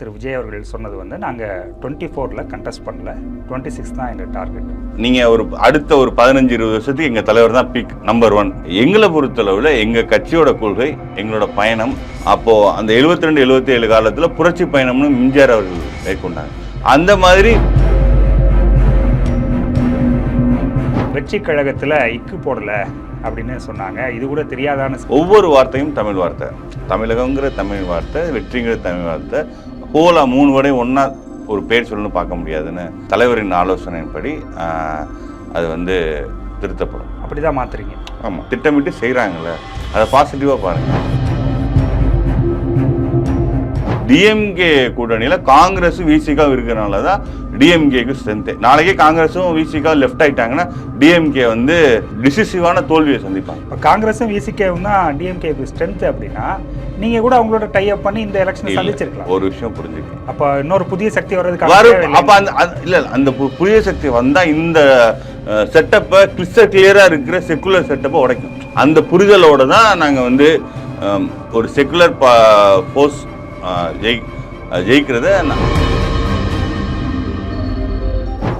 திரு விஜய் அவர்கள் சொன்னது வந்து நாங்கள் டுவெண்ட்டி ஃபோரில் கண்டெஸ்ட் பண்ணல. டுவெண்ட்டி சிக்ஸ் தான் எங்கள் டார்கெட் நீங்க ஒரு அடுத்த ஒரு பதினஞ்சு இருபது வருஷத்துக்கு எங்க தலைவர் தான் பீக் நம்பர் ஒன் எங்களை பொறுத்தளவுல எங்க கட்சியோட கொள்கை எங்களோட பயணம் அப்போ அந்த 72 ரெண்டு எழுபத்தி ஏழு காலத்துல புரட்சி பயணம்னு எம்ஜிஆர் அவர்கள் மேற்கொண்டாங்க. அந்த மாதிரி வெற்றி கழகத்தில் இக்கு போடல அப்படின்னு சொன்னாங்க. இது கூட தெரியாதான்னு ஒவ்வொரு வார்த்தையும் தமிழ் வார்த்தை. தமிழகங்கிற தமிழ் வார்த்தை வெற்றிங்கிற தமிழ் வார்த்தை ஹோலா மூணு வரை ஒன்றா ஒரு பேர் சொல்லணும்னு பார்க்க முடியாதுன்னு தலைவரின் ஆலோசனையின்படி ஆஹ், அது வந்து திருத்தப்படும். அப்படி தான் மாத்துறீங்க. ஆமாம் திட்டமிட்டு செய்கிறாங்கல்ல அதை பாசிட்டிவாக பாருங்கள் டிஎம்கே கூட்டணியில் காங்கிரஸும் விசிகா இருக்கிறனால தான் டிஎம்கேக்கு ஸ்ட்ரென்த்து நாளைக்கே காங்கிரஸும் விசிகா லெஃப்ட் ஆயிட்டாங்கன்னா டிஎம்கே வந்து டிசிசிவான தோல்வியை சந்திப்பாங்க. இப்போ காங்கிரஸும் விசிகேவும் தான் டிஎம்கேக்கு ஸ்ட்ரென்த் அப்படின்னா நீங்கள் கூட அவங்களோட டைப் பண்ணி இந்த எலெக்ஷனை சந்திச்சிருக்கலாம். ஒரு விஷயம் புரிஞ்சுக்கணும் அப்போ இன்னொரு புதிய சக்தி வர்றதுக்கு வரும். அப்ப அந்த இல்ல அந்த புதிய சக்தி வந்தா இந்த செட்டப்பை கிறிஸ்டல் கிளியரா இருக்கிற செக்குலர் செட்டப்பை உடைக்கும். அந்த புரிதலோட தான் நாங்க வந்து ஒரு செக்குலர் ஃபோர்ஸ் ஜெயி ஜெயிக்கிறத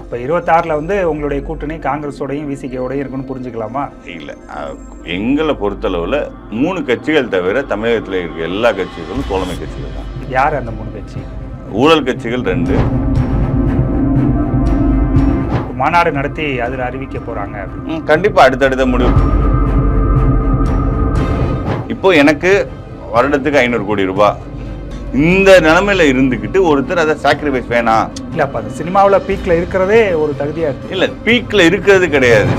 இப்போ இருபத்தாறில் வந்து உங்களுடைய கூட்டணி காங்கிரஸோடையும் விசிகேவோடையும் இருக்குன்னு புரிஞ்சுக்கலாமா? இல்லை எங்களை பொறுத்தளவில் மூணு கட்சிகள் தவிர தமிழகத்தில் இருக்க எல்லா கட்சிகளும் தோழமை கட்சிகள் தான். யார் அந்த மூணு கட்சி? ஊழல் கட்சிகள் ரெண்டு. மாநாடு நடத்தி அதில் அறிவிக்க போகிறாங்க அப்படின்னு. ம், கண்டிப்பா அடுத்தடுத்த முடிவு. இப்போ எனக்கு வருடத்துக்கு ஐநூறு கோடி ரூபாய். இந்த நிலைமையில இருந்துக்கிட்டு ஒருத்தர் அதை சாக்ரிஃபைஸ் வேணாம். இல்லை அப்போ அந்த சினிமாவில் பீக்கில் இருக்கிறதே ஒரு தகுதியாக இருக்குது இல்ல பீக்ல இருக்கிறது கிடையாது.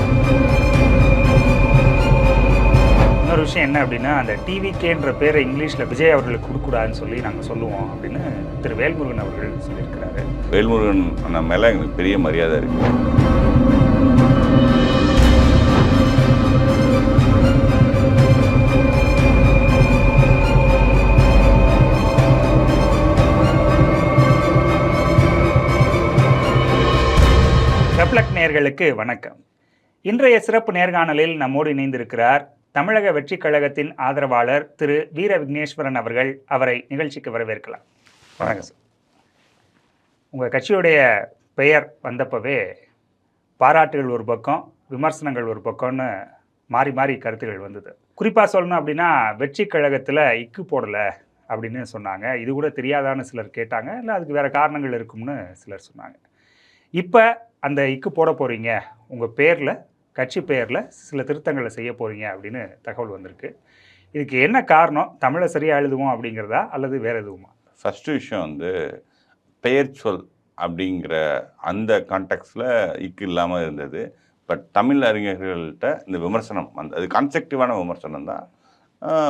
இன்னொரு விஷயம் என்ன அப்படின்னா அந்த டிவிகேன்ற பேரை இங்கிலீஷில் விஜய் அவர்களுக்கு கொடுக்கூடாதுன்னு சொல்லி நாங்கள் சொல்லுவோம் அப்படின்னு திரு வேல்முருகன் அவர்கள் சொல்லியிருக்கிறாரு. வேல்முருகன் அண்ணா மேல எங்களுக்கு பெரிய மரியாதை இருக்கு. நேயர்களுக்கு வணக்கம். இன்றைய சிறப்பு நேர்காணலில் நம்மோடு இணைந்திருக்கிறார் தமிழக வெற்றிக் கழகத்தின் ஆதரவாளர் திரு வீர விக்னேஸ்வரன் அவர்கள். அவரை நிகழ்ச்சிக்கு வரவேற்கலாம். வணக்கம் சார். உங்கள் கட்சியுடைய பெயர் வந்தப்பவே பாராட்டுகள் ஒரு பக்கம் விமர்சனங்கள் ஒரு பக்கம்னு மாறி மாறி கருத்துகள் வந்தது. குறிப்பாக சொல்லணும் அப்படின்னா வெற்றி கழகத்தில் இக்கு போடலை அப்படின்னு சொன்னாங்க. இது கூட தெரியாதான்னு சிலர் கேட்டாங்க. இல்லை அதுக்கு வேறு காரணங்கள் இருக்கும்னு சிலர் சொன்னாங்க. இப்போ அந்த இக்கு போட போகிறீங்க உங்கள் பேரில் கட்சி பேரில் சில திருத்தங்களை செய்ய போகிறீங்க அப்படின்னு தகவல் வந்திருக்கு. இதுக்கு என்ன காரணம்? தமிழை சரியாக எழுதுவோம் அப்படிங்கிறதா? அல்லது வேறு எதுவுமா? ஃபஸ்ட்டு விஷயம் வந்து பெயர் சொல் அப்படிங்கிற அந்த கான்டெக்ட்ஸில் இக்கு இல்லாமல் இருந்தது. பட் தமிழ் அறிஞர்கள்ட்ட இந்த விமர்சனம் அந்த அது கன்ஸ்ட்ரக்டிவான விமர்சனம் தான்.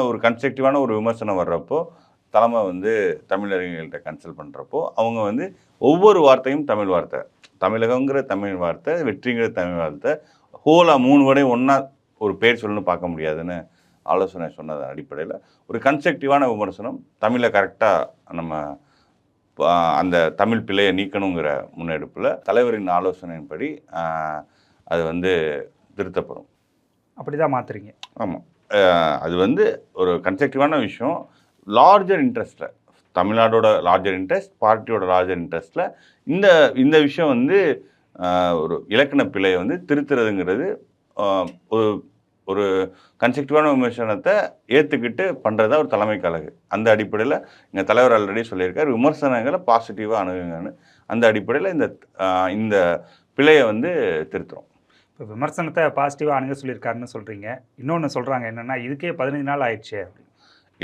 ஒரு கன்ஸ்ட்ரக்டிவான ஒரு விமர்சனம் வர்றப்போ தலைமை வந்து தமிழ் அறிஞர்கள்ட்ட கன்சல்ட் பண்ணுறப்போ அவங்க வந்து ஒவ்வொரு வார்த்தையும் தமிழ் வார்த்தை. தமிழகங்கிற தமிழ் வார்த்தை வெற்றிங்கிற தமிழ் வார்த்தை ஹோலா மூணு வரை ஒன்றா ஒரு பேர் சொல்லணும்னு பார்க்க முடியாதுன்னு ஆலோசனை சொன்னதன் அடிப்படையில் ஒரு கன்ஸ்ட்ரக்டிவான விமர்சனம் தமிழை கரெக்டாக நம்ம அந்த தமிழ் பிழையை நீக்கணுங்கிற முன்னெடுப்பில் தலைவரின் ஆலோசனையின்படி அது வந்து திருத்தப்படும். அப்படி தான் மாற்றுறீங்க ஆமாம் அது வந்து ஒரு கன்ஸ்ட்ரக்டிவான விஷயம் லார்ஜர் இன்ட்ரெஸ்ட்டில் தமிழ்நாடோட லார்ஜர் இன்ட்ரெஸ்ட் பார்ட்டியோட லார்ஜர் இன்ட்ரெஸ்ட்டில் இந்த இந்த விஷயம் வந்து ஒரு இலக்கண பிழையை வந்து திருத்துறதுங்கிறது ஒரு ஒரு கன்ஸ்ட்ரக்டிவான விமர்சனத்தை ஏற்றுக்கிட்டு பண்ணுறதா ஒரு தலைமை கழகு. அந்த அடிப்படையில் எங்கள் தலைவர் ஆல்ரெடி சொல்லியிருக்கார் விமர்சனங்களை பாசிட்டிவாக அணுகுங்கன்னு. அந்த அடிப்படையில் இந்த இந்த பிழையை வந்து திருத்துறோம். இப்போ விமர்சனத்தை பாசிட்டிவாக அணுக சொல்லியிருக்காருன்னு சொல்கிறீங்க இன்னொன்று சொல்கிறாங்க என்னென்னா இதுக்கே பதினஞ்சு நாள் ஆயிடுச்சு அப்படின்னு.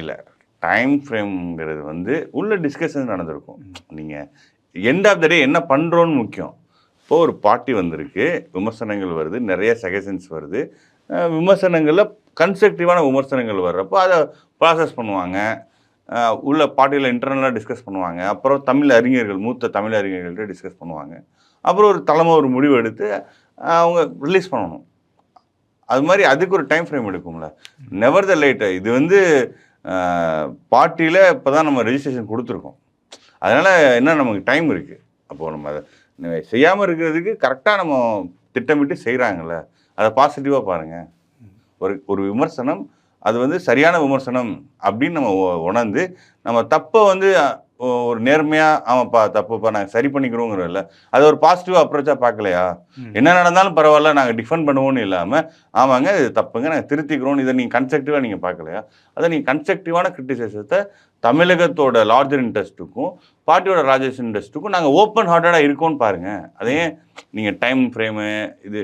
இல்லை. டைம் ஃப்ரேம்ங்கிறது வந்து உள்ள டிஸ்கஷன் நடந்திருக்கும். நீங்கள் எண்ட் ஆஃப் த டே என்ன பண்ணுறோன்னு முக்கியம். இப்போ ஒரு பார்ட்டி வந்திருக்கு விமர்சனங்கள் வருது நிறைய சஜஷன்ஸ் வருது. விமர்சனங்களில் கன்ஸ்ட்ரக்டிவான விமர்சனங்கள் வர்றப்போ அதை ப்ராசஸ் பண்ணுவாங்க. உள்ள பார்ட்டியில் இன்டர்னலாக டிஸ்கஸ் பண்ணுவாங்க. அப்புறம் தமிழ் அறிஞர்கள் மூத்த தமிழ் அறிஞர்கள்ட்ட டிஸ்கஸ் பண்ணுவாங்க. அப்புறம் ஒரு தலைமை ஒரு முடிவு எடுத்து அவங்க ரிலீஸ் பண்ணணும். அது மாதிரி அதுக்கு ஒரு டைம் ஃப்ரேம் எடுக்கும்ல. நெவர் த லேட் இது வந்து பார்ட்டியில் இப்போ தான் நம்ம ரெஜிஸ்ட்ரேஷன் கொடுத்துருக்கோம். அதனால் என்ன நமக்கு டைம் இருக்குது அப்போது நம்ம அதை செய்யாமல் இருக்கிறதுக்கு கரெக்டாக நம்ம திட்டமிட்டு செய்கிறாங்கல்ல அதை பாசிட்டிவாக பாருங்கள் ஒரு ஒரு விமர்சனம் அது வந்து சரியான விமர்சனம் அப்படின்னு நம்ம உணர்ந்து நம்ம தப்பை வந்து ஒரு நேர்மையாக ஆமாப்பா தப்புப்பா நாங்கள் சரி பண்ணிக்கிறோங்கிறோம்ல அது ஒரு பாசிட்டிவ் அப்ரோச்சாக பார்க்கலையா. என்ன நடந்தாலும் பரவாயில்ல நாங்கள் டிஃபெண்ட் பண்ணுவோம்னு இல்லாமல் ஆமாங்க இது தப்புங்க நாங்கள் திருத்திக்கிறோம் இதை நீங்கள் கன்ஸ்ட்ரக்டிவாக நீங்கள் பார்க்கலையா? அதை நீங்கள் கன்ஸ்ட்ரக்டிவான கிரிட்டிசைசத்தை தமிழகத்தோட லார்ஜர் இன்ட்ரெஸ்ட்டுக்கும் பார்ட்டியோட ராஜேஷ் இன்ட்ரெஸ்ட்டுக்கும் நாங்கள் ஓப்பன் ஹார்ட்டடாக இருக்கோம்னு பாருங்கள் அதே நீங்கள் டைம் ஃப்ரேமு இது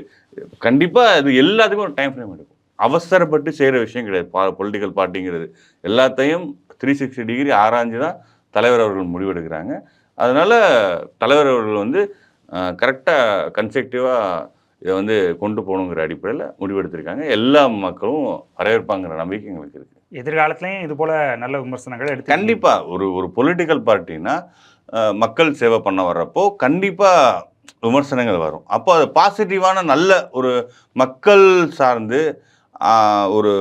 கண்டிப்பாக இது எல்லாத்துக்கும் ஒரு டைம் ஃப்ரேம் எடுக்கும். அவசரப்பட்டு செய்கிற விஷயம் கிடையாது. பா பொலிட்டிக்கல் பார்ட்டிங்கிறது எல்லாத்தையும் த்ரீ சிக்ஸ்டி டிகிரி ஆராய்ஞ்சு தான் தலைவர் அவர்கள் முடிவெடுக்கிறாங்க. அதனால் தலைவர் அவர்கள் வந்து கரெக்டாக கன்ஸ்ட்ரக்டிவாக இதை வந்து கொண்டு போகணுங்கிற அடிப்படையில் முடிவெடுத்திருக்காங்க. எல்லா மக்களும் வரவேற்பாங்கிற நம்பிக்கை எங்களுக்கு இருக்குது எதிர்காலத்திலையும் இது போல நல்ல விமர்சனங்கள் எடுத்து கண்டிப்பா. ஒரு ஒரு பொலிட்டிக்கல் பார்ட்டினா மக்கள் சேவை பண்ண வர்றப்போ கண்டிப்பா விமர்சனங்கள் வரும். அப்போ அது பாசிட்டிவான நல்ல ஒரு மக்கள் சார்ந்து ஒரு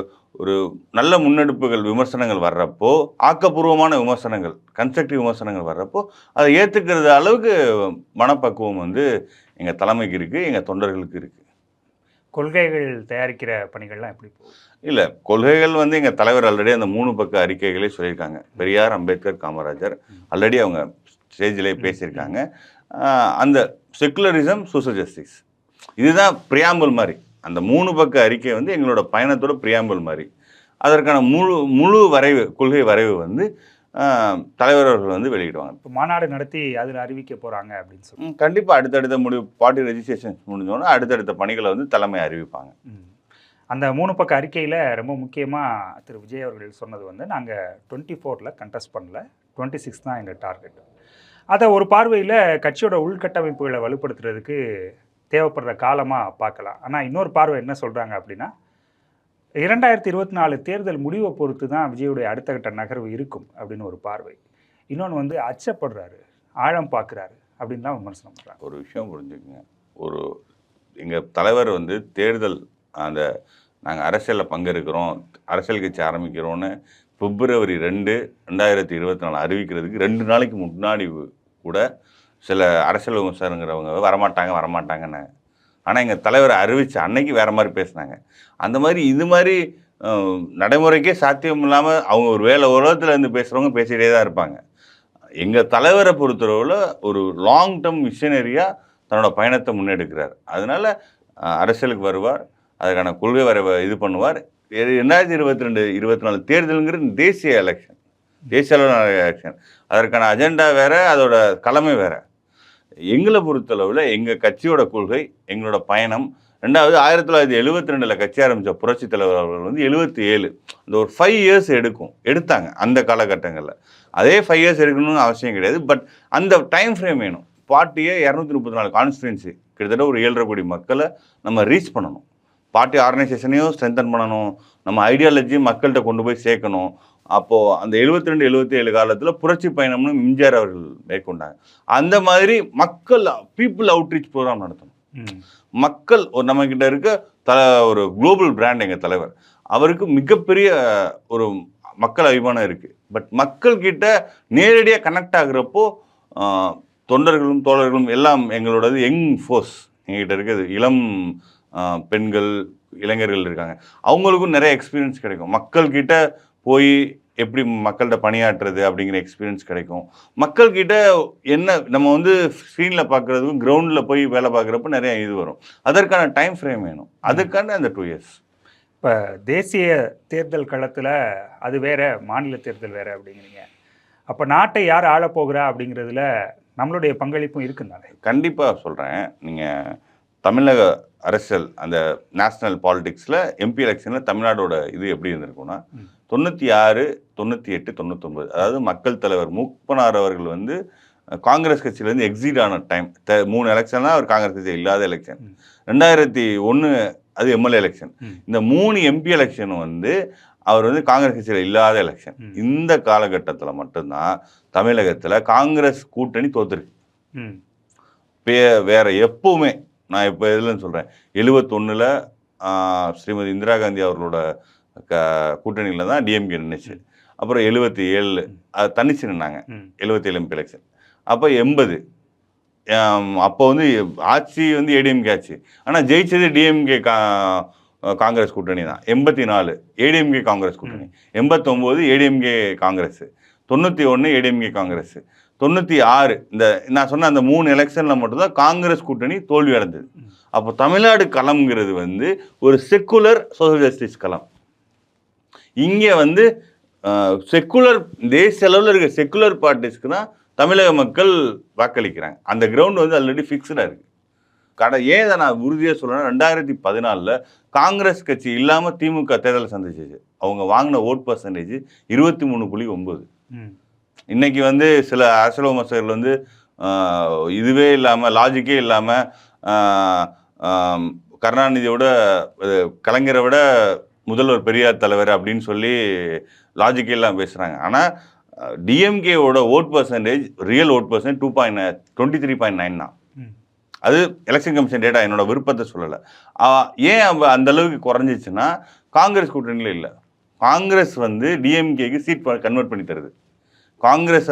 ஒரு நல்ல முன்னெடுப்புகள் விமர்சனங்கள் வர்றப்போ ஆக்கப்பூர்வமான விமர்சனங்கள் கன்ஸ்ட்ரக்டிவ் விமர்சனங்கள் வர்றப்போ அதை ஏற்றுக்கிறது அளவுக்கு மனப்பக்குவம் வந்து எங்கள் தலைமைக்கு இருக்குது எங்கள் தொண்டர்களுக்கு இருக்குது கொள்கைகள் தயாரிக்கிற பணிகள்லாம் எப்படி இல்லை கொள்கைகள் வந்து எங்கள் தலைவர் ஆல்ரெடி அந்த மூணு பக்க அறிக்கைகளே சொல்லியிருக்காங்க. பெரியார் அம்பேத்கர் காமராஜர் ஆல்ரெடி அவங்க ஸ்டேஜிலே பேசியிருக்காங்க. அந்த செக்குலரிசம் சோஷியல் ஜஸ்டிஸ் இதுதான் பிரியாம்பல் மாதிரி. அந்த மூணு பக்க அறிக்கை வந்து எங்களோட பயணத்தோட பிரியாம்பல் மாதிரி. அதற்கான முழு முழு வரைவு கொள்கை வரைவு வந்து ஆஹ் தலைவர் அவர்கள் வந்து வெளியிடுவாங்க. இப்போ மாநாடு நடத்தி அதில் அறிவிக்க போறாங்க அப்படின்னு சொல்லி. ம், கண்டிப்பா அடுத்தடுத்த முடிவு பார்ட்டி ரெஜிஸ்ட்ரேஷன் முடிஞ்சோன்னா அடுத்தடுத்த பணிகளை வந்து தலைமை அறிவிப்பாங்க. அந்த மூணு பக்க அறிக்கையில் ரொம்ப முக்கியமாக திரு. விஜய் அவர்கள் சொன்னது வந்து நாங்கள் டுவெண்ட்டி ஃபோரில் கண்டெஸ்ட் பண்ணல. டுவெண்ட்டி சிக்ஸ் தான் எங்கள் டார்கெட் அதை ஒரு பார்வையில் கட்சியோட உள்கட்டமைப்புகளை வலுப்படுத்துறதுக்கு தேவைப்படுற காலமாக பார்க்கலாம். ஆனால் இன்னொரு பார்வை என்ன சொல்கிறாங்க அப்படின்னா இரண்டாயிரத்தி இருபத்தி நாலு தேர்தல் முடிவை பொறுத்து தான் விஜயுடைய அடுத்த கட்ட நகர்வு இருக்கும் அப்படின்னு ஒரு பார்வை. இன்னொன்று வந்து அச்சப்படுறாரு ஆழம் பார்க்குறாரு அப்படின்லாம் விமர்சனம் பண்ணுறாங்க ஒரு விஷயம் புரிஞ்சுக்கங்க. ஒரு எங்கள் தலைவர் வந்து தேர்தல் அந்த நாங்கள் அரசியலில் பங்கெடுக்கிறோம் அரசியல் கட்சி ஆரம்பிக்கிறோன்னு பிப்ரவரி ரெண்டு ரெண்டாயிரத்தி இருபத்தி நாலு அறிவிக்கிறதுக்கு ரெண்டு நாளைக்கு முன்னாடி கூட சில அரசியல் விமர்சனங்கிறவங்க வரமாட்டாங்க வரமாட்டாங்கன்னாங்க ஆனால் எங்கள் தலைவர் அறிவித்த அன்னைக்கு வேறு மாதிரி பேசுனாங்க. அந்த மாதிரி இது மாதிரி நடைமுறைக்கே சாத்தியம் இல்லாமல் அவங்க ஒரு வேலை உலகத்தில் இருந்து பேசுகிறவங்க பேசிகிட்டே தான் இருப்பாங்க. எங்கள் தலைவரை பொறுத்தளவில் ஒரு லாங் டேர்ம் மிஷனரியாக தன்னோட பயணத்தை முன்னெடுக்கிறார். அதனால் அரசியலுக்கு வருவார் அதுக்கான கொள்கை வர இது பண்ணுவார். ரெண்டாயிரத்தி இருபத்தி ரெண்டு இருபத்தி நாலு தேர்தலுங்கிறது தேசிய எலெக்ஷன் தேசிய அளவிலான எலெக்ஷன் அதற்கான அஜெண்டா வேறு அதோட கலமை வேறு. எங்களை பொறுத்தளவில் எங்கள் கட்சியோட கொள்கை எங்களோட பயணம். ரெண்டாவது ஆயிரத்தி தொள்ளாயிரத்தி எழுபத்தி ரெண்டில் கட்சி ஆரம்பித்த புரட்சி தலைவர் அவர்கள் வந்து எழுபத்தி ஏழு இந்த ஒரு ஃபைவ் இயர்ஸ் எடுக்கும். எடுத்தாங்க அந்த காலகட்டங்களில். அதே ஃபைவ் இயர்ஸ் எடுக்கணும்னு அவசியம் கிடையாது. பட் அந்த டைம் ஃப்ரேம் வேணும். பார்ட்டியை இரநூத்தி முப்பத்தி நாலு கான்ஸ்டுவன்சி கிட்டத்தட்ட ஒரு ஏழரை கோடி மக்களை நம்ம ரீச் பண்ணணும். பார்ட்டி ஆர்கனைசேஷனையும் ஸ்ட்ரென்தன் பண்ணணும். நம்ம ஐடியாலஜி மக்கள்கிட்ட கொண்டு போய் சேர்க்கணும். அப்போது அந்த எழுபத்தி ரெண்டு எழுபத்தி ஏழு காலத்தில் புரட்சி பயணம்னு எம்ஜிஆர் அவர்கள் மேற்கொண்டாங்க. அந்த மாதிரி மக்கள் பீப்புள் அவுட்ரீச் ப்ரோக்ராம் நடத்தணும். மக்கள் ஒரு நம்மக்கிட்ட இருக்க த ஒரு குளோபல் பிராண்ட் எங்கள் தலைவர். அவருக்கு மிகப்பெரிய ஒரு மக்கள் அபிமானம் இருக்குது பட் மக்கள்கிட்ட நேரடியாக கனெக்ட் ஆகுறப்போ தொண்டர்களும் தோழர்களும் எல்லாம் எங்களோடது யங் ஃபோர்ஸ் எங்ககிட்ட இருக்குது இளம் பெண்கள் இளைஞர்கள் இருக்காங்க. அவங்களுக்கும் நிறைய எக்ஸ்பீரியன்ஸ் கிடைக்கும். மக்கள்கிட்ட போய் எப்படி மக்கள்கிட்ட பணியாற்றுறது அப்படிங்கிற எக்ஸ்பீரியன்ஸ் கிடைக்கும். மக்கள்கிட்ட என்ன நம்ம வந்து ஸ்க்ரீனில் பார்க்குறதுக்கும் கிரவுண்டில் போய் வேலை பார்க்குறப்ப நிறைய இது வரும். அதற்கான டைம் ஃப்ரேம் வேணும். அதுக்கான அந்த டூ இயர்ஸ் இப்போ தேசிய தேர்தல் களத்தில் அது வேற மாநில தேர்தல் வேற அப்படிங்கிறீங்க. அப்போ நாட்டை யார் ஆளப் போகிறா அப்படிங்கிறதுல நம்மளுடைய பங்களிப்பும் இருக்குந்தானே கண்டிப்பாக சொல்கிறேன் நீங்கள் தமிழக அரசியல் அந்த நேஷ்னல் பாலிடிக்ஸில் எம்பி எலெக்ஷனில் தமிழ்நாடோட இது எப்படி இருந்திருக்கும்னா. தொண்ணூற்றி ஆறு தொண்ணூற்றி எட்டு தொண்ணூத்தொம்பது அதாவது மக்கள் தலைவர் மூப்பனார் அவர்கள் வந்து காங்கிரஸ் கட்சியிலேருந்து எக்ஸிட் ஆன டைம் த மூணு எலெக்ஷன் தான் அவர் காங்கிரஸ் கட்சி இல்லாத எலெக்ஷன். ரெண்டாயிரத்தி ஒன்று அது எம்எல்ஏ எலெக்ஷன். இந்த மூணு எம்பி எலெக்ஷனும் வந்து அவர் வந்து காங்கிரஸ் கட்சியில் இல்லாத எலெக்ஷன். இந்த காலகட்டத்தில் மட்டும்தான் தமிழகத்தில் காங்கிரஸ் கூட்டணி தோத்துருக்கு வேற எப்பவுமே நான் இப்போ எதுலன்னு சொல்கிறேன் எழுவத்தொன்னில் ஸ்ரீமதி இந்திரா காந்தி அவர்களோட க கூட்டணியில் தான் டிஎம்கே நின்றுச்சு அப்புறம் எழுபத்தி ஏழு அது தனிச்சு நின்னாங்க எழுபத்தி ஏழு எம்பி எலெக்ஷன் அப்போ எண்பது. அப்போ வந்து ஆட்சி வந்து ஏடிஎம்கே ஆச்சு. ஆனால் ஜெயிச்சது டிஎம்கே கா காங்கிரஸ் கூட்டணி தான். எண்பத்தி நாலு ஏடிஎம்கே காங்கிரஸ் கூட்டணி. எண்பத்தொம்போது ஏடிஎம்கே காங்கிரஸ். தொண்ணூற்றி ஒன்று ஏடிஎம்கே காங்கிரஸ். தொண்ணூற்றி ஆறு இந்த நான் சொன்ன அந்த மூணு எலெக்ஷனில் மட்டும்தான் காங்கிரஸ் கூட்டணி தோல்வி அடைந்தது. அப்போ தமிழ்நாடு களம்ங்கிறது வந்து ஒரு செக்குலர் சோசியல் ஜஸ்டிஸ் களம். இங்கே வந்து செக்குலர் தேசிய அளவில் இருக்க செக்குலர் பார்ட்டிஸ்க்கு தான் தமிழக மக்கள் வாக்களிக்கிறாங்க. அந்த கிரவுண்ட் வந்து ஆல்ரெடி ஃபிக்ஸ்டாக இருக்குது கடை ஏன் இதை நான் உறுதியாக சொல்கிறேன்னா ரெண்டாயிரத்தி பதினாலில் காங்கிரஸ் கட்சி இல்லாமல் திமுக தேர்தலை சந்திச்சிச்சு. அவங்க வாங்கின ஓட் பர்சன்டேஜ் இருபத்தி மூணு புள்ளி ஒம்பது இன்னைக்கு வந்து சில அரசியல் விமர்சகர்கள் வந்து இதுவே இல்லாமல் லாஜிக்கே இல்லாமல் கருணாநிதியோட கலைஞரை விட முதல்வர் பெரியார் தலைவர் அப்படின்னு சொல்லி லாஜிக்கே இல்லாமல் பேசுகிறாங்க ஆனால் டிஎம்கேவோட vote percentage real vote percent two point twenty three point nine தான். அது எலெக்ஷன் கமிஷன் டேட்டா என்னோட விருப்பத்தை சொல்லலை. ஏன் அவ அந்த அளவுக்கு குறைஞ்சிச்சுன்னா காங்கிரஸ் கூட்டணியில் இல்லை. காங்கிரஸ் வந்து டிஎம்கேக்கு சீட் கன்வெர்ட் பண்ணி தருது. காங்கிரஸ்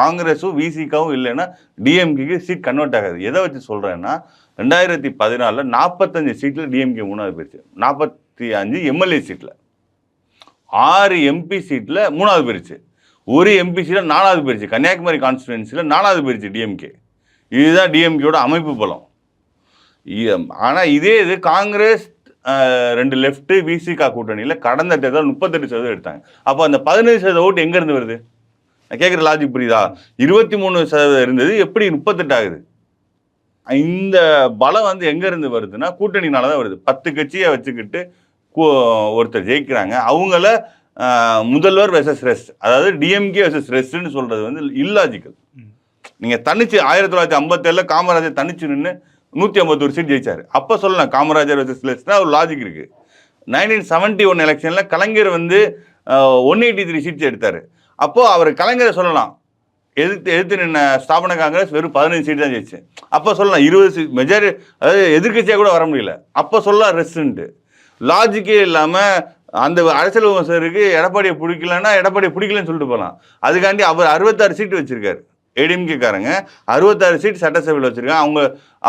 காங்கிரஸும் விசிகாவும் இல்லைன்னா டிஎம்கேக்கு சீட் கன்வெர்ட் ஆகாது. எதை வச்சு சொல்கிறேன்னா ரெண்டாயிரத்தி பதினாலில் நாற்பத்தஞ்சு சீட்டில் டிஎம்கே மூணாவது போயிடுச்சு நாற்பத்தி அஞ்சு எம்எல்ஏ சீட்டில் ஆறு எம்பி சீட்டில் மூணாவது போயிடுச்சு ஒரு எம்பி சீட்டில் நாலாவது போயிடுச்சு கன்னியாகுமரி கான்ஸ்டுவன்சியில் நாலாவது போயிடுச்சு டிஎம்கே இதுதான் டிஎம்கேயோட அமைப்பு பலம். ஆனால் இதே இது காங்கிரஸ் ரெண்டு லெஃப்ட் விசிகா கூட்டணியில் கடந்த தேர்தல் முப்பத்தெட்டு சதவீதம் எடுத்தாங்க. அப்போ அந்த பதினஞ்சு சதவீத ஓட்டு எங்கேருந்து வருது? நான் கேட்குற லாஜிக் புரியுதா? இருபத்தி மூணு சதவீதம் இருந்தது எப்படி முப்பத்தெட்டு ஆகுது? இந்த பலம் வந்து எங்கேருந்து வருதுன்னா கூட்டணினால தான் வருது. பத்து கட்சியை வச்சுக்கிட்டு கூ- ஒருத்தர் ஜெயிக்கிறாங்க. அவங்கள முதல்வர் வெசஸ் ரெஸ்ட் அதாவது டிஎம்கே வெசஸ் ரெஸ்ட்னு சொல்கிறது வந்து இல்லாஜிக்கல். நீங்கள் தனிச்சு ஆயிரத்தி தொள்ளாயிரத்தி ஐம்பத்தேழில் காமராஜர் தனிச்சு நின்று நூற்றி ஐம்பத்தொரு சீட் ஜெயிச்சார். அப்போ சொல்லலாம் காமராஜர் வெர்சஸ் லெஸ்னா ஒரு லாஜிக் இருக்குது நைன்டீன் செவன்ட்டி ஒன் எலெக்ஷனில் கலைஞர் வந்து ஒன் எயிட்டி த்ரீ சீட்ஸ் எடுத்தார். அப்போது அவர் கலைஞரை சொல்லலாம். எதிர்த்து எதிர்த்து நின்ன ஸ்தாபன காங்கிரஸ் வெறும் பதினஞ்சு சீட் தான் ஜெயிச்சு. அப்போ சொல்லலாம் இருபது சீட் மெஜாரி அதாவது எதிர்க்கட்சியாக கூட வர முடியல. அப்போ சொல்லலாம் ரெஸ்ட்டுன்ட்டு லாஜிக்கே இல்லாமல் அந்த அரசியல் விமர்சகருக்கு எடப்பாடியை பிடிக்கலன்னா எடப்பாடியை பிடிக்கலன்னு சொல்லிட்டு போகலாம் அதுக்காண்டி அவர் அறுபத்தாறு சீட்டு வச்சுருக்காரு. ஏடிஎம்கேக்காரங்க அறுபத்தாறு சீட் சட்டசபையில் வச்சுருக்காங்க. அவங்க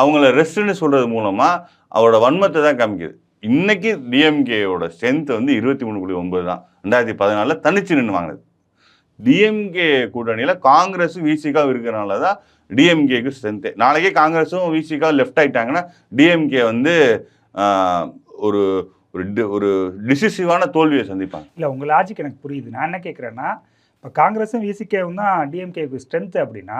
அவங்கள ரெஸ்ட்னு சொல்கிறது மூலமாக அவரோட வன்மத்தை தான் காமிக்குது. இன்றைக்கி டிஎம்கேயோட ஸ்ட்ரென்த் வந்து இருபத்தி மூணு புள்ளி ஒன்பது தான். ரெண்டாயிரத்தி பதினாலில் தனிச்சு நின்று வாங்கினது. டிஎம்கே கூட்டணியில் காங்கிரஸும் விசிகா இருக்கிறனால தான் டிஎம்கேக்கு ஸ்ட்ரென்த்து நாளைக்கே காங்கிரஸும் விசிகா லெஃப்ட் ஆயிட்டாங்கன்னா டிஎம்கே வந்து ஒரு ஒரு ஒரு டிசிசிவான தோல்வியை சந்திப்பாங்க. இல்லை உங்கள் லாஜிக் எனக்கு புரியுது. நான் என்ன கேட்குறேன்னா இப்போ காங்கிரஸும் விசிகேவும் தான் டிஎம்கேக்கு ஸ்ட்ரென்த்து அப்படின்னா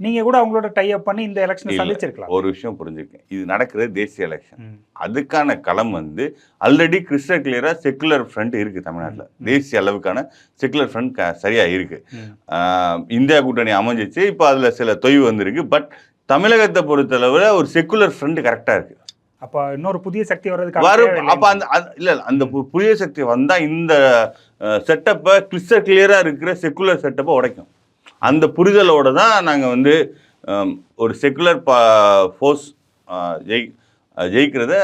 நீங்கள் கூட அவங்களோட டை அப் பண்ணி இந்த எலெக்ஷனை. சந்திச்சிருக்கலாம். ஒரு விஷயம் புரிஞ்சுக்கேன் இது நடக்கிறது தேசிய எலெக்ஷன். அதுக்கான களம் வந்து ஆல்ரெடி கிறிஸ்டல் கிளியரா செக்குலர் ஃப்ரண்ட் இருக்கு தமிழ்நாட்டில். தேசிய அளவுக்கான செக்குலர் ஃப்ரண்ட் சரியா இருக்கு. ம். ஆஹ் இந்தியா கூட்டணி அமைஞ்சிச்சு இப்போ அதுல சில தொய்வு வந்திருக்கு. பட் தமிழகத்தை பொறுத்தளவுல ஒரு செக்குலர் ஃப்ரண்ட் கரெக்டா இருக்கு. அப்போ இன்னொரு புதிய சக்தி வர்றதுக்கு வரும். அப்ப அந்த இல்ல இல்ல, அந்த புதிய சக்தி வந்தா இந்த செட்டப்பை கிறிஸ்டல் கிளியரா இருக்கிற செக்குலர் செட்டப்பை உடைக்கும். அந்த புரிதலோட தான் நாங்க வந்து ஒரு செக்குலர் ஃபோர்ஸ் ஜெயி ஜெயிக்கிறத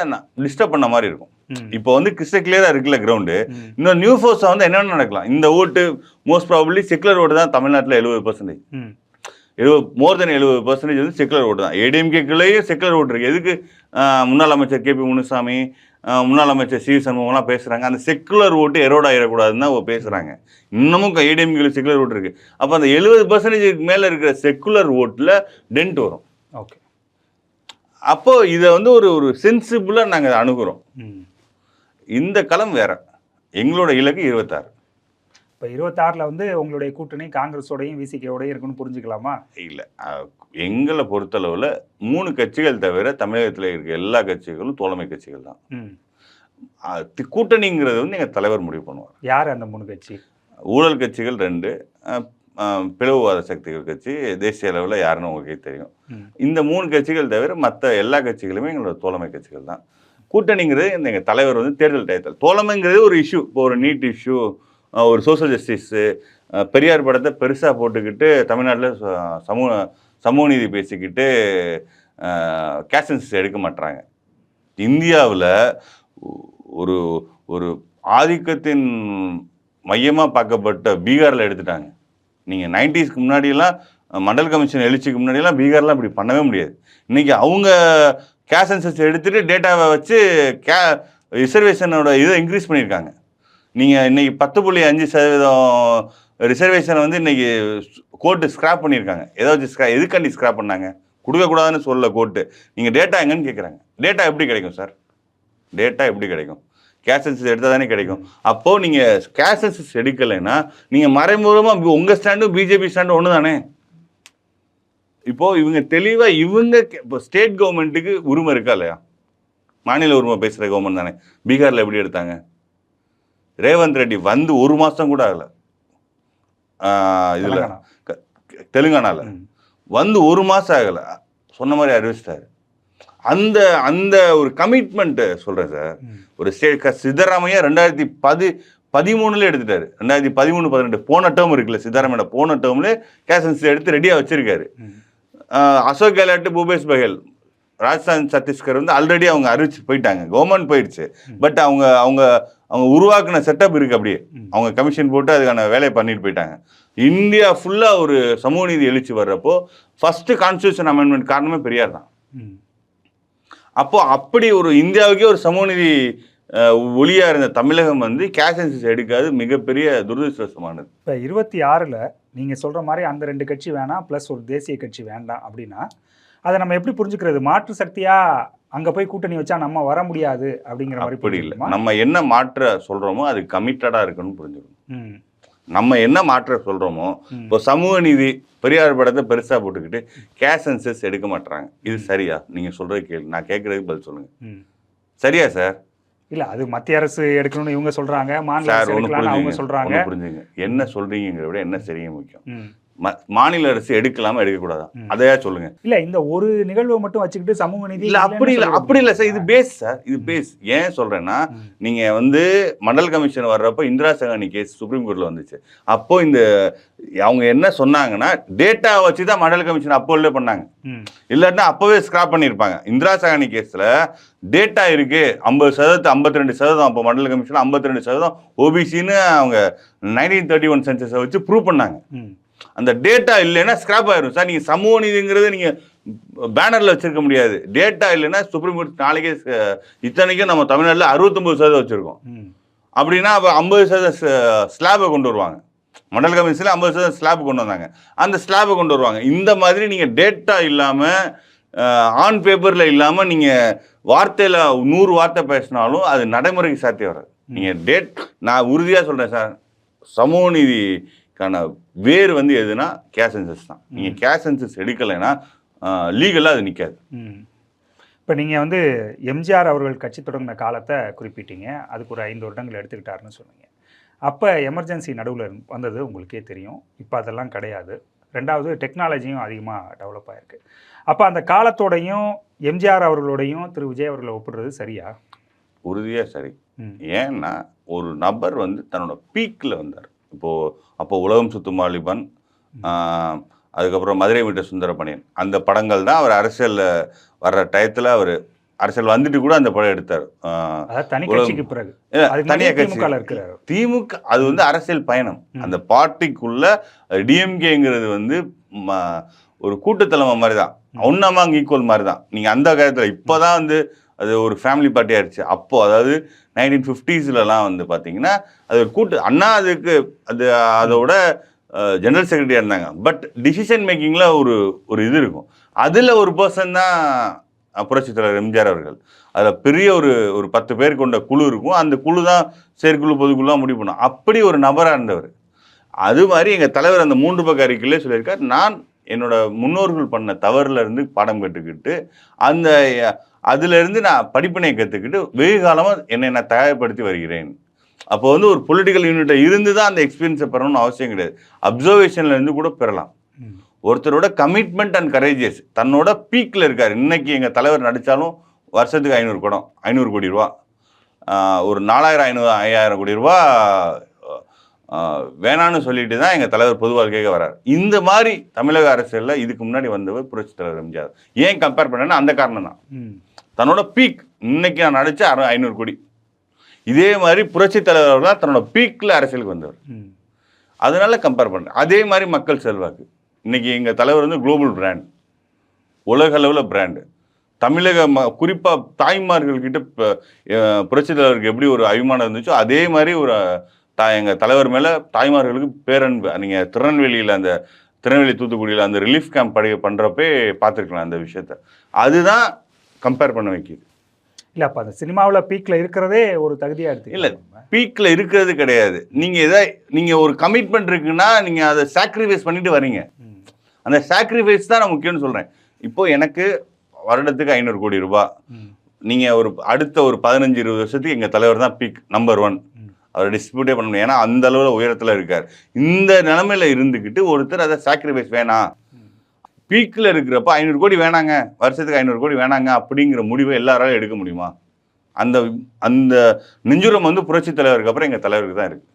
டிஸ்டர்ப் பண்ண மாதிரி இருக்கும். இப்போ வந்து கிறிஸ்டல் கிளியரா இருக்குல்ல கிரவுண்டு இன்னும் நியூ ஃபோர்ஸை வந்து என்னென்ன நடக்கலாம்? இந்த ஓட்டு மோஸ்ட் ப்ராபப்ளி செக்குலர் ஓட்டு தான் தமிழ்நாட்டில் எழுபது பர்சன்டேஜ் எழுபது மோர் தென் எழுபது பர்சன்டேஜ் வந்து செக்குலர் ஓட்டு தான். ஏடிஎம்கேக்குள்ளேயே செக்குலர் ஓட்டு இருக்குது எதுக்கு முன்னாள் அமைச்சர் கேபி முனுசாமி ஆஹ், முன்னாள் அமைச்சர் சி சண்முகம்லாம் பேசுகிறாங்க அந்த செக்குலர் ஓட்டு எரோட் ஆகிடக்கூடாதுன்னு தான் பேசுகிறாங்க இன்னமும் ஏடிஎம்கேல செக்குலர் ஓட்டு இருக்குது அப்போ அந்த எழுபது பர்சன்டேஜுக்கு மேலே இருக்கிற செக்குலர் ஓட்டில் டென்ட் வரும். ஓகே. அப்போது இதை வந்து ஒரு ஒரு சென்சிபிளாக நாங்கள் அணுகுறோம். இந்த களம் வேற. எங்களோட இலக்கு இருபத்தாறு. இப்போ இருபத்தாறில் வந்து உங்களுடைய கூட்டணி காங்கிரஸோடையும் விசிகேவோடையும் இருக்குன்னு புரிஞ்சுக்கலாமா? இல்லை. எங்களை பொறுத்தளவில் மூணு கட்சிகள் தவிர தமிழகத்தில் இருக்க எல்லா கட்சிகளும் தோழமை கட்சிகள் தான். கூட்டணிங்கிறது வந்து எங்கள் தலைவர் முடிவு பண்ணுவார். யார் அந்த மூணு கட்சி? ஊழல் கட்சிகள் ரெண்டு. பிளவுவாத சக்திகள் கட்சி. தேசிய அளவில் யாருன்னு உங்களுக்கு தெரியும். இந்த மூணு கட்சிகள் தவிர மற்ற எல்லா கட்சிகளுமே எங்களோட தோழமை கட்சிகள் தான். கூட்டணிங்கிறது எங்கள் தலைவர் வந்து தேர்தல் டயத்தில் தோழமைங்கிறது ஒரு இஷ்யூ இப்போ ஒரு நீட் இஷ்யூ ஒரு சோசியல் ஜஸ்டிஸு பெரியார் படத்தை பெருசாக போட்டுக்கிட்டு தமிழ்நாட்டில் சமூக சமூக நீதி பேசிக்கிட்டு கேஷன்ஸ் எடுக்க மாட்டுறாங்க இந்தியாவில் ஒரு ஒரு ஆதிக்கத்தின் மையமாக பார்க்கப்பட்ட பீகாரில் எடுத்துட்டாங்க. நீங்கள் நைன்டிஸ்க்கு முன்னாடியெல்லாம் மண்டல் கமிஷன் எழுச்சிக்கு முன்னாடியெல்லாம் பீகார்லாம் இப்படி பண்ணவே முடியாது. இன்றைக்கி அவங்க கேஷ் சென்சஸ் எடுத்துகிட்டு டேட்டாவை வச்சு கே ரிசர்வேஷனோட இதை இன்க்ரீஸ் பண்ணியிருக்காங்க. நீங்கள் இன்னைக்கு பத்து புள்ளி அஞ்சு சதவீதம் ரிசர்வேஷனை வந்து இன்னைக்கு கோர்ட்டு ஸ்கிராப் பண்ணியிருக்காங்க. ஏதாச்சும் ஸ்க்ரா எதுக்காண்டி ஸ்கிராப் பண்ணாங்க? கொடுக்கக்கூடாதுன்னு சொல்ல கோர்ட்டு நீங்கள் டேட்டா எங்கன்னு கேட்குறாங்க டேட்டா எப்படி கிடைக்கும் சார் டேட்டா எப்படி கிடைக்கும்? கேசன்சஸ் எடுத்தால் தானே கிடைக்கும். அப்போது நீங்கள் கேசன்சஸ் எடுக்கலைன்னா நீங்கள் மறைமுகமாக உங்கள் ஸ்டாண்டும் பிஜேபி ஸ்டாண்டும் ஒன்று தானே இப்போது இவங்க தெளிவாக இவங்க இப்போ ஸ்டேட் கவர்மெண்ட்டுக்கு உரிமை இருக்கா இல்லையா? மாநில உரிமை பேசுகிற கவர்மெண்ட் தானே. பீகாரில் எப்படி எடுத்தாங்க? ரேவந்த் ரெட்டி வந்து ஒரு மாதம் கூட ஆகலை. இதில் தெலங்கானா. தெலுங்கானாவில். வந்து ஒரு மாதம் ஆகலை. சொன்ன மாதிரி அறிவிச்சிட்டாரு. அந்த அந்த ஒரு கமிட்மெண்ட்டு சொல்கிறேன் சார். ஒரு க- சித்தராமையா ரெண்டாயிரத்தி பதி பதிமூணுல எடுத்துட்டாரு. ரெண்டாயிரத்தி பதிமூணு பதினெட்டு போன டேர்ம் இருக்குல்ல சித்தராமையோட போன டேர்ம்ல கேசன்ஸ் எடுத்து ரெடியாக வச்சிருக்காரு. அசோக் கெலாட் பூபேஷ் பகேல் ராஜஸ்தான் சத்தீஸ்கர் வந்து ஆல்ரெடி அவங்க அறிவிச்சு போயிட்டாங்க. கவர்மெண்ட் போயிடுச்சு. பட் அவங்க அவங்க அவங்க உருவாக்குன செட்டப் இருக்கு அப்படியே. அவங்க கமிஷன் போட்டு அதுக்கான வேலையை பண்ணிட்டு போயிட்டாங்க. இந்தியா ஃபுல்லாக ஒரு சமூக நீதி எழுச்சி வர்றப்போ ஃபர்ஸ்ட் கான்ஸ்டியூஷன் அமெண்ட்மெண்ட் காரணமே பெரியார் தான். ம். அப்போ அப்படி ஒரு இந்தியாவுக்கே ஒரு சமூக நீதி அஹ், ஒளியா இருந்த தமிழகம் வந்து கேஷ் எடுக்காது மிகப்பெரிய துரதிருஷ்டவசமானது. இப்போ இருபத்தி ஆறில் நீங்கள் சொல்கிற மாதிரி அந்த ரெண்டு கட்சி வேணாம் ப்ளஸ் ஒரு தேசிய கட்சி வேண்டாம் அப்படின்னா அதை நம்ம எப்படி புரிஞ்சுக்கிறது? மாற்று சக்தியாக அங்கே போய் கூட்டணி வச்சா நம்ம வர முடியாது அப்படிங்கிற மாதிரி அப்படி இல்லை? நம்ம என்ன மாற்ற சொல்றோமோ அது கமிட்டடாக இருக்குன்னு புரிஞ்சுக்கணும். நம்ம என்ன மாற்ற சொல்றோமோ. இப்போ சமூக நீதி பெரியார் படத்தை பெருசா போட்டுக்கிட்டு கேஷ் சென்சஸ் எடுக்க மாட்டாங்க இது சரியா? நீங்க சொல்றது கேள்வி நான் கேட்கறதுக்கு பதில் சொல்லுங்க. சரியா சார் இல்ல அது மத்திய அரசு எடுக்கணும்னு இவங்க சொல்றாங்க. மாநில அரசு எடுக்கலாம்னு அவங்க புரிஞ்சுங்க. சொல்றாங்க. ஒண்ணு புரிஞ்சுங்க. என்ன சொல்றீங்கிறத விட என்ன சரிங்க முக்கியம்? மாநில அரசு எடுக்கலாமா எடுக்கக்கூடாதா? ம். அதையா சொல்லுங்க. இல்ல இந்த ஒரு நிகழ்வை மட்டும் வச்சுக்கிட்டு சமூக நீதி இல்ல அப்படி இல்ல அப்படி இல்ல சார் இது பேஸ் சார் இது பேஸ். ஏன் சொல்றேன்னா. நீங்க வந்து மண்டல் கமிஷன் வர்றப்போ இந்திரா சகானி கேஸ் சுப்ரீம் கோர்ட்ல வந்துச்சு. அப்போ இந்த அவங்க என்ன சொன்னாங்கன்னா டேட்டா வச்சு தான் மண்டல் கமிஷன் அப்போல்லே பண்ணாங்க. ம். இல்லாட்டினா அப்போவே ஸ்கிராப் பண்ணியிருப்பாங்க இந்திரா சகானி கேஸில் டேட்டா இருக்கு. ஐம்பது சதவீதம் ஐம்பத்தி ரெண்டு சதவீதம் அப்போ மண்டல கமிஷன் ஐம்பத்தி ரெண்டு சதவீதம் ஓபிசின்னு அவங்க நைன்டீன் தேர்ட்டி ஒன் சென்சஸை வச்சு ப்ரூவ் பண்ணாங்க. அந்த டேட்டா இல்லைன்னா ஸ்கிராப் ஆயிரும். சார் நீங்கள் சமூக நீதிங்கிறத நீங்கள் பேனரில் வச்சிருக்க முடியாது. டேட்டா இல்லைன்னா சுப்ரீம் கோர்ட் நாளைக்கே இத்தனைக்கும் நம்ம தமிழ்நாட்டில் அறுபத்தொம்பது சதவீதம் வச்சுருக்கோம். அப்படின்னா அப்போ ஐம்பது சதவீதம் ஸ்லாபை கொண்டு வருவாங்க. மண்டல் கமிஷனில் ஐம்பது சதவீதம் ஸ்லாப் கொண்டு வந்தாங்க. அந்த ஸ்லாபை கொண்டு வருவாங்க. இந்த மாதிரி நீங்கள் டேட்டா இல்லாமல் ஆன் பேப்பரில் இல்லாமல் நீங்கள் வார்த்தையில் நூறு வார்த்தை பேசினாலும் அது நடைமுறைக்கு சாத்தியம் வராது. நீங்கள் டேட் நான் உறுதியாக சொல்கிறேன் சார். சமூக நீதிக்கான வேர் வந்து எதுனா கேஷ் சென்சஸ் தான். நீங்கள் கேஷ் சென்சஸ் எடுக்கலைன்னா லீகலாக அது நிற்காது ம். இப்போ நீங்கள் வந்து எம்ஜிஆர் அவர்கள் கட்சி தொடங்கின காலத்தை குறிப்பிட்டீங்க. அதுக்கு ஒரு ஐந்து வருடங்கள் எடுத்துக்கிட்டாருன்னு சொன்னீங்க. அப்போ எமர்ஜென்சி நடுவில் வந்தது உங்களுக்கே தெரியும். இப்போ அதெல்லாம் கிடையாது. ரெண்டாவது டெக்னாலஜியும் அதிகமாக டெவலப் ஆயிருக்கு. அப்போ அந்த காலத்தோடையும் எம்ஜிஆர் அவர்களோடையும் திரு. விஜய் அவர்களை ஒப்பிடுறது சரியா? உறுதியாக சரி. ம். ஏன்னா ஒரு நபர் வந்து தன்னோட பீக்கில் வந்தார். இப்போது அப்போ உலகம் சுத்தும் வாலிபன் ஆஹ், அதுக்கப்புறம் மதுரை விட்ட சுந்தரபாண்டியன் அந்த படங்கள் தான் அவர் அரசியலில் வர்ற டயத்தில் அவர் அரசியல் வந்துட்டு கூட அந்த படம் எடுத்தார். ஆஹ், அதாவது தனி உலகம். கட்சிக்கு பிறகு. இல்ல, அதுக்கு தனியா முன்னாடி கட்சி திமுக அது வந்து அரசியல் பயணம். அந்த பார்ட்டிக்குள்ள டிஎம்கேங்கிறது வந்து ஒரு கூட்டுத்தலைமை மாதிரி தான் ஒன்னாமாங்க ஈக்குவல் மாதிரி தான் நீங்கள் அந்த காலத்தில் இப்போ தான் வந்து அது ஒரு ஃபேமிலி பார்ட்டி ஆயிடுச்சு அப்போ அதாவது நைன்டீன் ஃபிஃப்டிஸ்லலாம் வந்து பார்த்தீங்கன்னா அது ஒரு கூட்டு அண்ணா அதுக்கு அது அதோட ஜெனரல் செக்ரட்டரியாக இருந்தாங்க. பட் டிசிஷன் மேக்கிங்கில் ஒரு ஒரு இது இருக்கும். அதில் ஒரு பர்சன் தான் புரட்சி தலைவர் எம்ஜிஆர் அவர்கள். அதில் பெரிய ஒரு ஒரு பத்து பேர் கொண்ட குழு இருக்கும். அந்த குழு தான் செயற்குழு பொதுக்குழுலாம் முடிவு பண்ணும். அப்படி ஒரு நபராக இருந்தவர். அது மாதிரி எங்கள் தலைவர் அந்த மூன்று பக்க அறிக்கையிலே சொல்லியிருக்கார். நான் என்னோட முன்னோர்கள் பண்ண தவறுலேருந்து பாடம் கற்றுக்கிட்டு அந்த அதுல இருந்து நான் படிப்பினை கற்றுக்கிட்டு வெகு காலமாக என்னை நான் தயார்படுத்தி வருகிறேன். அப்போ வந்து ஒரு பொலிட்டிக்கல் யூனிட்டை இருந்து தான் அந்த எக்ஸ்பீரியன்ஸை பெறணும்னு அவசியம் கிடையாது. அப்சர்வேஷன்ல இருந்து கூட பெறலாம். ஒருத்தரோட கமிட்மெண்ட் அண்ட் கரேஜஸ் தன்னோட பீக்கில் இருக்கார். இன்னைக்கு எங்கள் தலைவர் நடித்தாலும் வருஷத்துக்கு ஐநூறு படம் ஐநூறு கோடி ரூபா. ஒரு நாலாயிரம் ஐநூறு ஐயாயிரம் கோடி ரூபா வேணான்னு சொல்லிட்டு தான் எங்கள் தலைவர் பொது வாழ்க்கைக்கு வரார். இந்த மாதிரி தமிழக அரசியலில் இதுக்கு முன்னாடி வந்தவர் புரட்சித் தலைவர் எம்ஜிஆர். ஏன் கம்பேர் பண்ணேன்னா அந்த காரணம் தான். தன்னோட பீக் இன்னைக்கு நான் நடிச்ச அறு ஐநூறு கோடி. இதே மாதிரி புரட்சித் தலைவர் தான் தன்னோட பீக்கில் அரசியலுக்கு வந்தவர். அதனால கம்பேர் பண்ணுறேன் அதே மாதிரி மக்கள் செல்வாக்கு. இன்னைக்கு எங்கள் தலைவர் வந்து குளோபல் பிராண்ட் உலக அளவில் பிராண்டு தமிழக ம குறிப்பாக தாய்மார்கள் கிட்ட இப்போ புரட்சித் தலைவருக்கு எப்படி ஒரு அபிமானம் இருந்துச்சோ அதே மாதிரி ஒரு தா எங்கள் தலைவர் மேலே தாய்மார்களுக்கு பேரன்பு நீங்கள் திருநெல்வேலியில் அந்த திருநெல்வேலி தூத்துக்குடியில் அந்த ரிலீஃப் கேம்ப் படி பண்ணுறப்பே பார்த்துருக்கலாம் அந்த விஷயத்த. அதுதான் கம்பேர் பண்ண வைக்கிது. இல்ல அப்ப அந்த சினிமாவுல பீக்ல இருக்கிறதே ஒரு தகுதியா எடுத்து இல்ல. பீக்கில் இருக்கிறது கிடையாது. நீங்கள் எதை நீங்கள் ஒரு கமிட்மெண்ட் இருக்குன்னா நீங்கள் அதை சாக்ரிஃபைஸ் பண்ணிட்டு வரீங்க. அந்த சாக்ரிஃபைஸ் தான் நான் முக்கியம்னு சொல்கிறேன் இப்போ எனக்கு வருடத்துக்கு ஐநூறு கோடி ரூபாய். நீங்கள் ஒரு அடுத்த ஒரு பதினஞ்சு இருபது வருஷத்துக்கு எங்கள் தலைவர் தான் பீக் நம்பர் ஒன். அவர் டிஸ்ட்ரிபியூட்டே பண்ண முடியும். ஏன்னா அந்த அளவில் உயரத்தில் இருக்கார். இந்த நிலமையில இருந்துக்கிட்டு ஒருத்தர் அதை சாக்ரிஃபைஸ் வேணாம். பீக்கில் இருக்கிறப்ப ஐநூறு கோடி வேணாங்க வருஷத்துக்கு ஐநூறு கோடி வேணாங்க அப்படிங்கிற முடிவை எல்லாராலும் எடுக்க முடியுமா? அந்த அந்த நெஞ்சுரம் வந்து புரட்சி தலைவருக்கு அப்புறம் எங்கள் தலைவருக்கு தான் இருக்கு.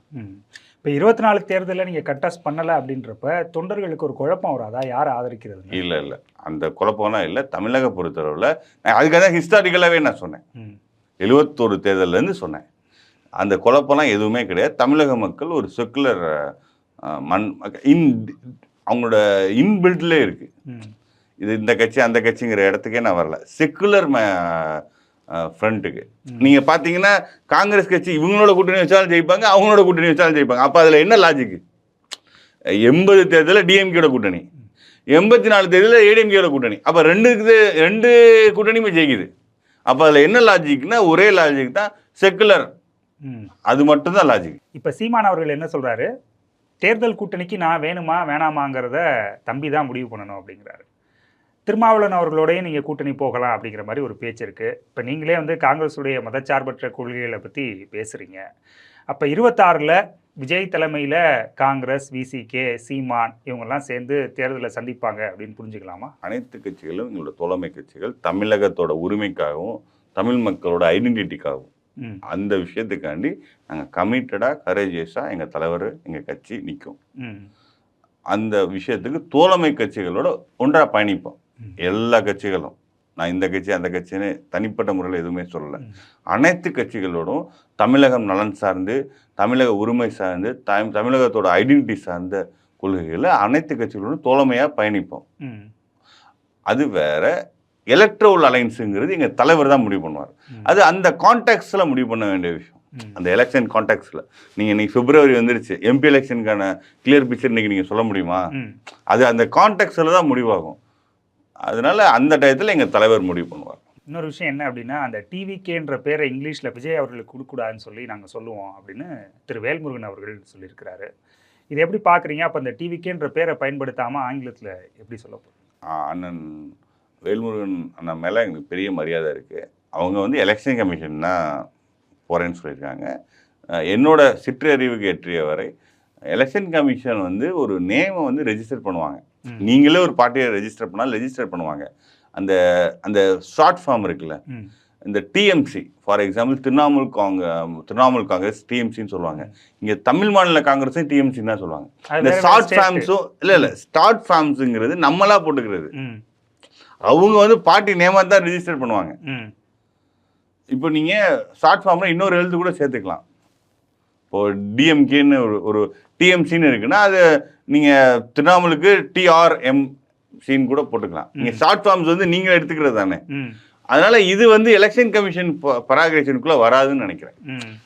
இப்போ இருபத்தி நாலு தேர்தலில் நீங்கள் கட்டாஸ் பண்ணலை அப்படின்றப்ப தொண்டர்களுக்கு ஒரு குழப்பம் வராதா? யார் ஆதரிக்கிறது இல்லை இல்லை. அந்த குழப்பம்லாம் இல்லை. தமிழக பொறுத்தளவில் நான் அதுக்காக தான் ஹிஸ்டாரிக்கலாகவே நான் சொன்னேன். ம். எழுவத்தோரு தேர்தல்லேருந்து சொன்னேன். அந்த குழப்பம்லாம் எதுவுமே கிடையாது. தமிழக மக்கள் ஒரு செக்குலர் மண் இன் அவங்களோட இன்பில்ட்லே இருக்குது ம். இது இந்த கட்சி அந்த கட்சிங்கிற இடத்துக்கே நான் வரல. செக்குலர் ஃப்ரண்ட்டுக்கு நீங்கள் பார்த்தீங்கன்னா காங்கிரஸ் கட்சி இவங்களோட கூட்டணி வச்சாலும் ஜெயிப்பாங்க அவங்களோட கூட்டணி வச்சாலும் ஜெயிப்பாங்க. அப்போ அதில் என்ன லாஜிக்கு எண்பது தேர்தலில் டிஎம்கேட கூட்டணி. எண்பத்தி நாலு தேர்தலில் ஏடிஎம்கேட கூட்டணி. அப்போ ரெண்டு ரெண்டு கூட்டணியுமே ஜெயிக்குது. அப்போ அதில் என்ன லாஜிக்னா ஒரே லாஜிக் தான் செக்குலர் ம். அது மட்டும்தான் லாஜிக் இப்போ சீமான் அவர்கள் என்ன சொல்றாரு? தேர்தல் கூட்டணிக்கு நான் வேணுமா வேணாமாங்கிறத தம்பி தான் முடிவு பண்ணணும் அப்படிங்கிறாரு. திருமாவளவன் அவர்களோடய நீங்கள் கூட்டணி போகலாம் அப்படிங்கிற மாதிரி ஒரு பேச்சு இருக்குது இப்போ நீங்களே வந்து காங்கிரஸுடைய மதச்சார்பற்ற கொள்கைகளை பற்றி பேசுகிறீங்க அப்போ இருபத்தாறில் விஜய் தலைமையில் காங்கிரஸ் விசிகே சீமான் இவங்கெல்லாம் சேர்ந்து தேர்தலை சந்திப்பாங்க அப்படின்னு புரிஞ்சுக்கலாமா? அனைத்து கட்சிகளும் எங்களோட தோழமை கட்சிகள் தமிழகத்தோட உரிமைக்காகவும் தமிழ் மக்களோட ஐடென்டிட்டிக்காகவும் அந்த விஷயத்துக்காண்டி நாங்கள் கமிட்டடாக கரேஜியஸாக எங்கள் தலைவர் எங்கள் கட்சி நிற்கும் அந்த விஷயத்துக்கு தோழமை கட்சிகளோட ஒன்றா பயணிப்போம். எல்லா கட்சிகளும். நான் இந்த கட்சி அந்த கட்சின்னு தனிப்பட்ட முறையில் எதுவுமே சொல்லலை. அனைத்து கட்சிகளோடும் தமிழகம் நலன் சார்ந்து தமிழக உரிமை சார்ந்து தமி தமிழகத்தோட ஐடென்டிட்டி சார்ந்த கொள்கைகளை அனைத்து கட்சிகளோடும் தோழமையாக பயணிப்போம். அது வேற எலக்ட்ரோல் அலைன்ஸுங்கிறது எங்கள் தலைவர் தான் முடிவு பண்ணுவார். அது அந்த கான்டாக்ட்ஸில் முடிவு பண்ண வேண்டிய விஷயம். அந்த எலெக்ஷன் கான்டாக்ட்ஸில் நீங்கள் இன்னைக்கு பிப்ரவரி வந்துருச்சு. எம்பி எலெக்ஷனுக்கான கிளியர் பிக்சர் இன்னைக்கு நீங்கள் சொல்ல முடியுமா? அது அந்த கான்டாக்ட்ஸில் தான் முடிவாகும். அதனால அந்த டயத்தில் எங்கள் தலைவர் முடிவு பண்ணுவார். இன்னொரு விஷயம் என்ன அப்படின்னா அந்த டிவிகேன்ற பேரை இங்கிலீஷில் விஜய் அவர்களுக்கு கொடுக்கூடாதுன்னு சொல்லி நாங்கள் சொல்லுவோம் அப்படின்னு திரு வேல்முருகன் அவர்கள் சொல்லியிருக்கிறாரு. இது எப்படி பார்க்குறீங்க அப்போ அந்த டிவிகேன்ற பேரை பயன்படுத்தாமல் ஆங்கிலத்தில் எப்படி சொல்ல போகிறோம் ஆஹ் அண்ணன் வேல்முருகன் அண்ணன் மேலே எங்களுக்கு பெரிய மரியாதை இருக்குது அவங்க வந்து எலெக்ஷன் கமிஷன் தான் போகிறேன்னு சொல்லியிருக்காங்க. என்னோட சிற்றறிவுக்கு எற்றிய வரை எலெக்ஷன் கமிஷன் வந்து ஒரு நேமை வந்து ரெஜிஸ்டர் பண்ணுவாங்க. நீங்களே ஒரு பார்ட்டியை ரெஜிஸ்டர் பண்ணால் ரெஜிஸ்டர் பண்ணுவாங்க. அந்த அந்த ஷார்ட் ஃபார்ம் இருக்குல்ல இந்த டிஎம்சி ஃபார் எக்ஸாம்பிள் திரிணாமுல் காங்க திரிணாமுல் காங்கிரஸ் டிஎம்சின்னு சொல்லுவாங்க. இங்கே தமிழ் மாநில காங்கிரஸும் டிஎம்சின்னு தான் சொல்லுவாங்க. இந்த ஷார்ட். ஃபார்ம்ஸும் இல்லை இல்லை ஷார்ட் ஃபார்ம்ஸுங்கிறது நம்மளா போட்டுக்கிறது. அவங்க வந்து பார்ட்டி நேமாக தான் ரெஜிஸ்டர் பண்ணுவாங்க. இப்போ நீங்கள் ஷார்ட் ஃபார்மில் இன்னொரு எழுத்து கூட சேர்த்துக்கலாம். இப்போ டிஎம்கேன்னு ஒரு ஒரு டிஎம்சின்னு இருக்குன்னா அது நீங்கள் திரிணாமுலுக்கு டிஆர்எம் சின்னு கூட போட்டுக்கலாம். நீங்கள் ஷார்ட் ஃபார்ம்ஸ் வந்து நீங்கள் எடுத்துக்கிறது தானே. அதனால இது வந்து எலெக்ஷன் கமிஷன் பராகரேஷனுக்குள்ளே வராதுன்னு நினைக்கிறேன்.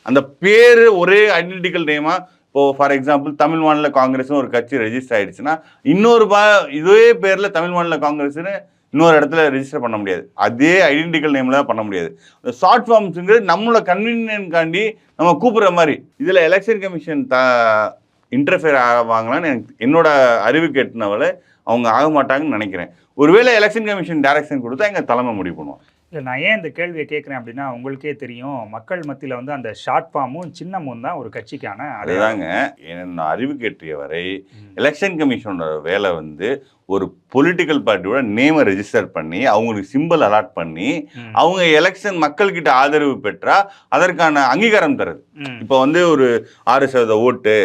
அந்த பேர் ஒரே ஐடென்டிக்கல் நேமா இப்போ ஃபார் எக்ஸாம்பிள் தமிழ் மாநில காங்கிரஸ்னு ஒரு கட்சி ரெஜிஸ்டர் ஆயிடுச்சுன்னா இன்னொரு பா இதே பேர்ல தமிழ் மாநில காங்கிரஸ்னு இன்னொரு இடத்துல ரிஜிஸ்டர் பண்ண முடியாது. அதே ஐடென்டிக்கல் நேமில் தான் பண்ண முடியாது. இந்த ஷார்ட் ஃபார்ம்ஸுங்கிறது நம்மளோட கன்வீனியன்காண்டி நம்ம கூப்பிட்ற மாதிரி இதில் எலெக்ஷன் கமிஷன் த இன்டர்ஃபியர் ஆவாங்களான்னு எனக்கு என்னோட அறிவு கேட்டினவளை அவங்க ஆக மாட்டாங்கன்னு நினைக்கிறேன். ஒருவேளை எலெக்ஷன் கமிஷன் டைரக்ஷன் கொடுத்தா எங்கள் தலைமை முடிவு பண்ணுவோம் இல்லை நான் ஏன் இந்த கேள்வியை கேட்குறேன் அப்படின்னா உங்களுக்கே தெரியும். மக்கள் மத்தியில் வந்து அந்த ஷார்ட் ஃபார்மும் சின்னமும் தான் ஒரு கட்சிக்கான அதுதாங்க. என்ன அறிவு கேட்டிய வரை எலெக்ஷன் கமிஷனோட வேலை வந்து ஒரு பொலிட்டிக்கல் பார்ட்டியோட நேமை ரெஜிஸ்டர் பண்ணி அவங்களுக்கு சிம்பிள் அலாட் பண்ணி. அவங்க எலெக்ஷன் மக்கள்கிட்ட ஆதரவு பெற்றா அதற்கான அங்கீகாரம் தருது. இப்போ வந்து ஒரு ஆறு சதவீத ஓட்டு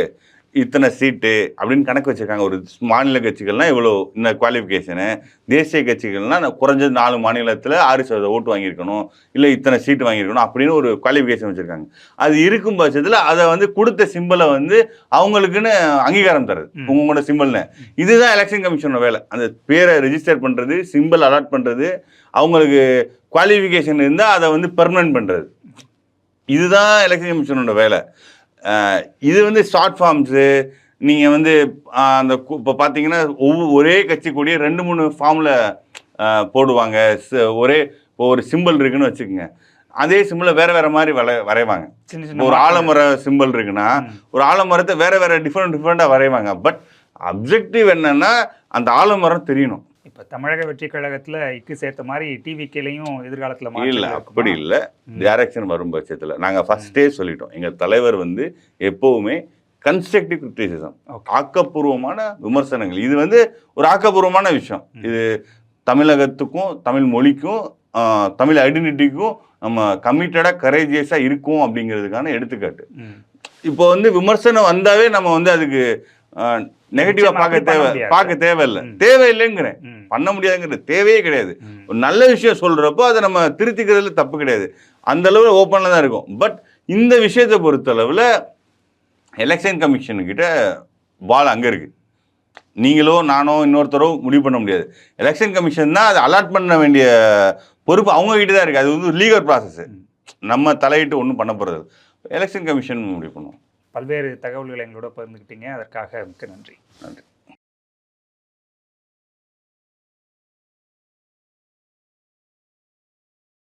இத்தனை சீட்டு அப்படின்னு கணக்கு வச்சிருக்காங்க. ஒரு மாநில கட்சிகள்னா இவ்வளோ இந்த குவாலிஃபிகேஷனு தேசிய கட்சிகள்னா நான் குறைஞ்சது நாலு மாநிலத்தில் ஆறு சதவீத ஓட்டு வாங்கியிருக்கணும். இல்லை இத்தனை சீட்டு வாங்கியிருக்கணும் அப்படின்னு ஒரு குவாலிஃபிகேஷன் வச்சுருக்காங்க. அது இருக்கும் பட்சத்தில் அதை வந்து கொடுத்த சிம்பிளை வந்து அவங்களுக்குன்னு அங்கீகாரம் தருது. உங்களோட சிம்பிள்னு இதுதான் எலெக்ஷன் கமிஷனோட வேலை. அந்த பேரை ரெஜிஸ்டர் பண்ணுறது சிம்பிள் அலாட் பண்ணுறது அவங்களுக்கு குவாலிஃபிகேஷன் இருந்தால் அதை வந்து பெர்மனன்ட் பண்ணுறது இதுதான் எலெக்ஷன் கமிஷனோட வேலை. இது வந்து ஷார்ட் ஃபார்ம்ஸு நீங்கள் வந்து அந்த இப்போ பார்த்தீங்கன்னா ஒவ்வொரு ஒரே கட்சி கூடிய ரெண்டு மூணு ஃபார்மில் போடுவாங்க. ஒரே ஒரு சிம்பிள் இருக்குன்னு வச்சுக்கோங்க. அதே சிம்பிளை வேற வேற மாதிரி வரை வரைவாங்க. சின்ன சின்ன ஒரு. ஆலமர சிம்பிள் இருக்குன்னா. ஒரு ஆலமரத்தை வேற வேற டிஃப்ரெண்ட் டிஃப்ரெண்டாக வரைவாங்க. பட் அப்ஜெக்டிவ் என்னன்னா அந்த ஆலமரம் தெரியணும். இப்ப தமிழக வெற்றி கழகத்துல இக்கு சேர்த்த மாதிரி டிவிக்கிலையும் எதிர்காலத்துல இல்ல அப்படி? இல்ல. டைரக்ஷன் வரும் பட்சத்துல நாங்க ஃபர்ஸ்டே சொல்லிட்டோம் எங்க தலைவர் வந்து எப்பவுமே கன்ஸ்ட்ரக்டிவ் கிரிட்டிசிசம். ஆக்கப்பூர்வமான விமர்சனங்கள் இது வந்து ஒரு ஆக்கப்பூர்வமான விஷயம். இது தமிழகத்துக்கும் தமிழ் மொழிக்கும் தமிழ் ஐடென்டிட்டிக்கும் நம்ம கமிட்டடா கரேஜியஸா இருக்கும் அப்படிங்கிறதுக்கான எடுத்துக்காட்டு. இப்போ வந்து விமர்சனம் வந்தாவே நம்ம வந்து அதுக்கு நெகட்டிவா பார்க்க தேவை. பார்க்க தேவையில்லை. தேவையில்லைங்கிறேன். பண்ண முடியாதுங்கிறது தேவையே கிடையாது. ஒரு நல்ல விஷயம் சொல்றப்போ அதை நம்ம திருத்திக்கிறதுல தப்பு கிடையாது. அந்த அளவுல ஓப்பனில் தான் இருக்கும். பட் இந்த விஷயத்தை பொறுத்தளவில் எலெக்ஷன் கமிஷன் கிட்ட பால் அங்கே இருக்கு. நீங்களோ நானோ இன்னொருத்தரோ முடிவு பண்ண முடியாது. எலெக்ஷன் கமிஷன் தான் அதை அலாட் பண்ண வேண்டிய பொறுப்பு அவங்க கிட்ட தான் இருக்கு. அது வந்து லீகல் ப்ராசஸ் நம்ம தலையிட்டு ஒன்றும் பண்ண போகிறது எலெக்ஷன் கமிஷன் முடிவு பண்ணுவோம். பல்வேறு தகவல்களை எங்களோட பகிர்ந்துக்கிட்டீங்க அதற்காக மிக்க நன்றி. நன்றி.